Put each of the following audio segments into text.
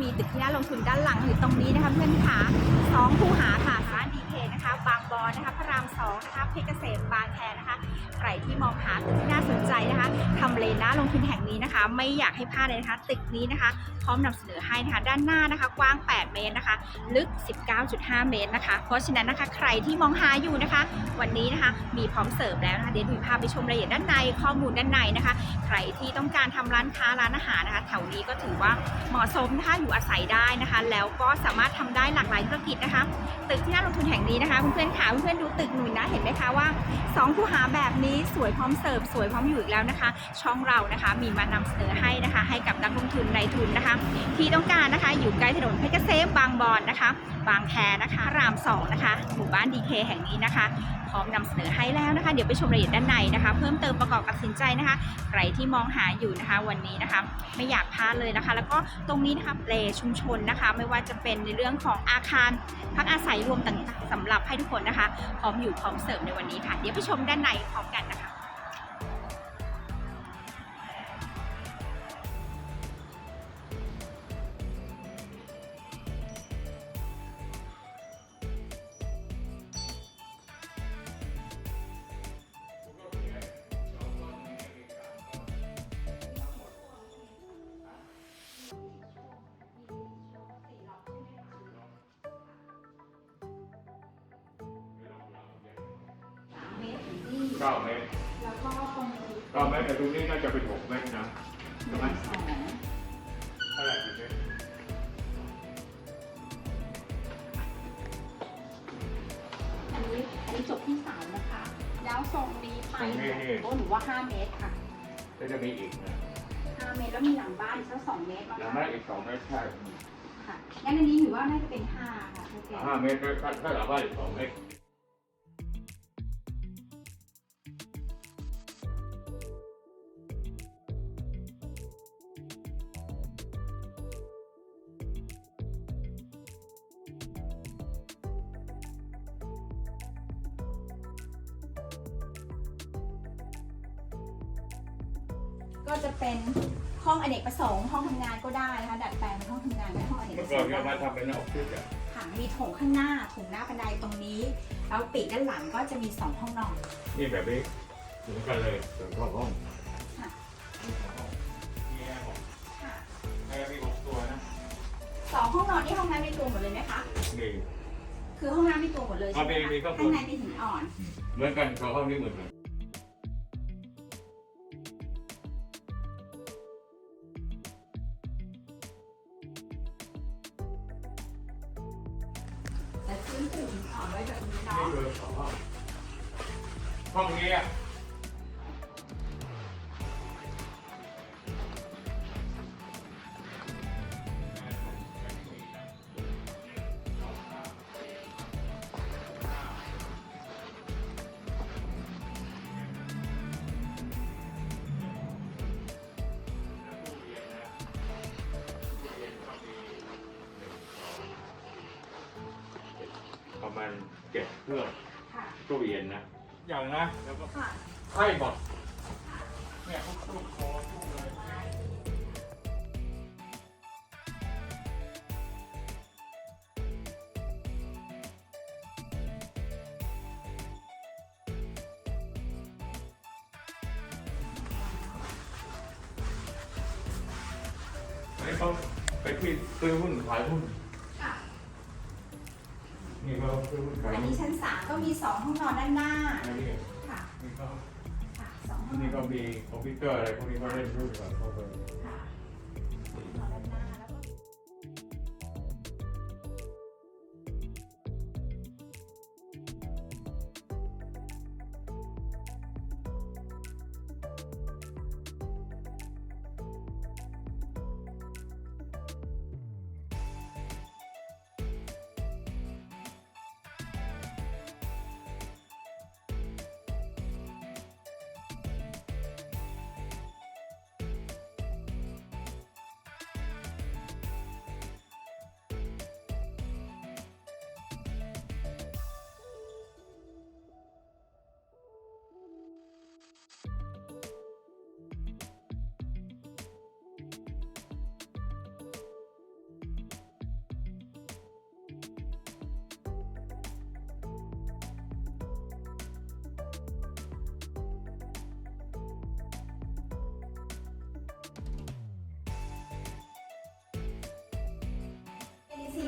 มีตึกที่น่าลงทุนด้านหลังหรือตรงนี้นะคะเพื่อนค่ะสองคูหาค่ะร้านดีเคนะคะบาง บอนนะคะพระรามสองนะคะเพชรเกษมบางแคนะคะใครที่มองหาตึกที่น่าสนใจนะคะทำเลน่าลงทุนแห่งนี้นะคะ ไม่อยากให้พลาดเลยนะคะตึกนี้นะคะ พร้อมนำเสนอให้นะคะด้านหน้านะคะ กว้าง 8 เมตรนะคะ ลึก 19.5 เมตรนะคะ เพราะฉะนั้นนะคะ ใครที่มองหาอยู่นะคะ วันนี้นะคะมีพร้อมเสิร์ฟแล้วนะคะเดี๋ยวดูพาไปชมรายละเอียดด้านในข้อมูลด้านในนะคะ ใครที่ต้องการทำร้านค้าร้านอาหารนะคะแถวนี้ก็ถือว่าเหมาะสมนะคะอยู่อาศัยได้นะคะ แล้วก็สามารถทำได้หลากหลายธุรกิจนะคะ ตึกที่น่าลงทุนแห่งนี้นะคะเพื่อนๆค่ะเพื่อนๆดูตึกหนุนนะเห็นไหมคะว่าสองคูหาแบบนี้สวยพร้อมเสิร์ฟสวยพร้อมอยู่อีกแล้วนะคะ ช่องเรานะคะมีมานำเสนอให้นะคะ ให้กับนักลงทุนในทุนนะคะ ที่ต้องการนะคะอยู่ใกล้ถนนเพชรเกษมบางบอนนะคะ บางแคนะคะรามสองนะคะหมู่บ้านดีเคแห่งนี้นะคะพร้อมนำเสนอให้แล้วนะคะ เดี๋ยวไปชมรายละเอียดด้านในนะคะ เพิ่มเติมประกอบตัดสินใจนะคะ ใครที่มองหาอยู่นะคะวันนี้นะคะ ไม่อยากพลาดเลยนะคะ แล้วก็ตรงนี้นะคะเปลชุมชนนะคะ ไม่ว่าจะเป็นในเรื่องของอาคารพักอาศัยรวมต่างๆสำหรับให้ทุกคนนะคะพร้อมอยู่พร้อมเสริมในวันนี้ค่ะ เดี๋ยวไปชมด้านในพร้อมกันนะคะ เก้าเมตรแล้วก็ตรงนี้เก้าเมตรแต่ตรงนี้น่าจะเป็นหกเมตรนะใช่ไหมสองเท่าไหร่กี่เมตรอันนี้อันนี้จบที่สามนะคะ แล้วทรงนี้ไปโอ้หนูว่าห้าเมตรค่ะก็จะมีอีกนะห้าเมตรแล้วมีหลังบ้านอีกสักสองเมตรมั้งแล้วคะแม่อีกสองเมตรใช่ค่ะงั้นอันนี้หนูว่าน่าจะเป็นห้าค่ะโอเคห้าเมตรก็ถ้าหลังบ้านอีกสองเมตร ก็จะเป็นห้องอเนกประสงค์ห้องทำงานก็ได้นะคะดัดแปลงเป็นห้องทำงานเป็นห้องอเนกเมื่ปอระสก่อนงค์เรามาทำเป็นออฟฟิศอะค่ะมีโถงข้างหน้าโถงหน้าบันไดตรงนี้ แล้วปีกด้านหลังก็จะมีสองห้องนอนนี่แบบนี้เหมือนกันเลยสองห้องค่ะมีสองห้องมีแอร์หกค่ะแอร์มีหกตัวนะสองห้องนอนนี่ห้องน้ำในตัวหมดเลยไหมคะ นี่ คือห้องน้ำในตัวหมดเลยใช่ไหมอ่ามีมีคะก็คือข้างในเป็นหินอ่อน เหมือนกันสองห้องนี้เหมือนกัน ห้องนี้อะประมาณเจ็ดเครื่องค่ะ ตู้เย็นนะ อย่างนะแล้วก็ค่ะไข่หมดเนี่ยพวกตู้โคตู้เลยอันนี้เขาไปที่ซื้อหุ้นขายหุ้นค่ะ นี่เขาซื้อหุ้นขายอันหุ้นี้นชั้นสามก็มีสองห้องนอนด้านหน้าอันนี้ค่ะนี่ก็ค่ะสองห้องนนี่อนก็มีคอมพิวเตอร์อะไรพวกนี้ก็เล่นรุ่นก่อนเข้าไปค่ะ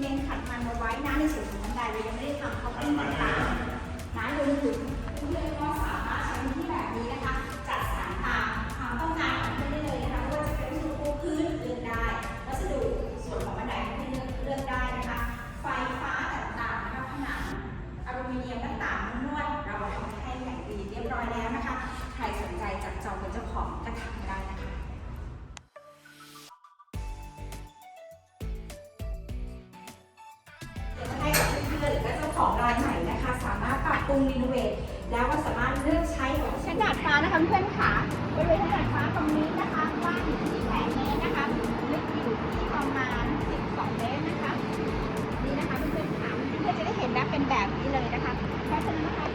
เน้นขัดมันมาไว้นะในส่วนของบันไดเรายังไม่ได้ทำเขาเป็นต่างๆนะรวมถึงเพื่อนก็สามารถใช้ที่แบบนี้นะคะ จัดสรรตาม ของรายใหม่นะคะ สามารถปรับปรุงรีโนเวทแล้วก็สามารถเลือกใช้ของชั้นดาดฟ้านะคะเพื่อนค่ะบริเวณชั้นดาดฟ้าตรงนี้นะคะกว้างอยู่ที่8เมตรนะคะลึกอยู่ที่ประมาณ 12 เมตรนะคะนี่นะคะเพื่อนๆค่ะเพื่อนๆจะได้เห็นนะเป็นแบบนี้เลยนะคะเพราะฉะนั้นนะคะ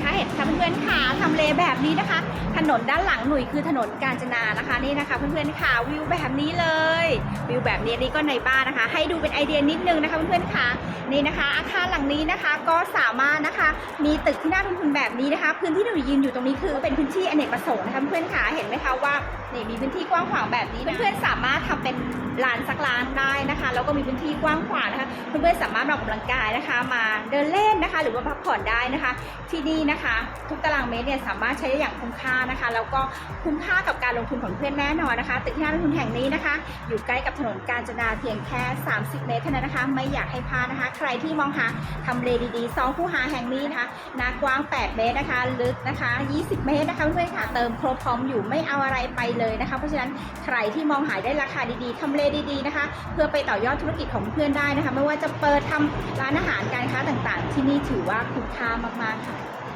นะคะเห็นค่ะเพื่อนๆค่ะทำเลแบบนี้นะคะ ถนนด้านหลังหนุ่ยคือถนนกาญจนานะคะนี่นะคะ เพื่อนๆค่ะวิวแบบนี้เลย วิวแบบนี้นี่ก็ในบ้านนะคะ ให้ดูเป็นไอเดียนิดนึงนะคะเพื่อนๆค่ะนี่นะคะ อาคารหลังนี้นะคะก็สามารถนะคะ มีตึกที่น่าลงทุนแบบนี้นะคะ พื้นที่หนูยืนอยู่ตรงนี้คือเป็นพื้นที่อเนกประสงค์นะคะเพื่อนๆค่ะเห็นไหมคะว่านี่มีพื้นที่กว้างขวางแบบนี้เพื่อนๆสามารถทำเป็นลานสักล้านได้นะคะแล้วก็มีพื้นที่กว้างขวางนะคะเพื่อนๆสามารถออกกำลังกายนะคะ มาเดินเล่นนะคะ หรือว่าพักผ่อนได้นะคะ ที่นี่นะคะ ทุกตารางเมตรเนี่ยสามารถใช้ได้อย่างคุ้มค่านะคะ แล้วก็คุ้มค่ากับการลงทุนของเพื่อนแน่นอนนะคะตึกที่น่าลงทุนแห่งนี้นะคะ อยู่ใกล้กับถนนกาญจนาเพียงแค่ 30 เมตรเท่านั้นนะคะ ไม่อยากให้พลาดนะคะ ใครที่มองหาทำเลดีๆสองคู่หาแห่งนี้นะคะหนากว้าง 8 เมตรนะคะ ลึกนะคะ 20 เมตรนะคะเพื่อนค่ะเติมครบพร้อมอยู่ไม่เอาอะไรไปเลยนะคะ เพราะฉะนั้นใครที่มองหาได้ราคาดีๆทำเลดีๆนะคะ เพื่อไปต่อยอดธุรกิจของเพื่อนได้นะคะ ไม่ว่าจะเปิดทำร้านอาหารการค้าต่างๆ ที่นี่ถือว่าคุ้มค่ามากๆค่ะ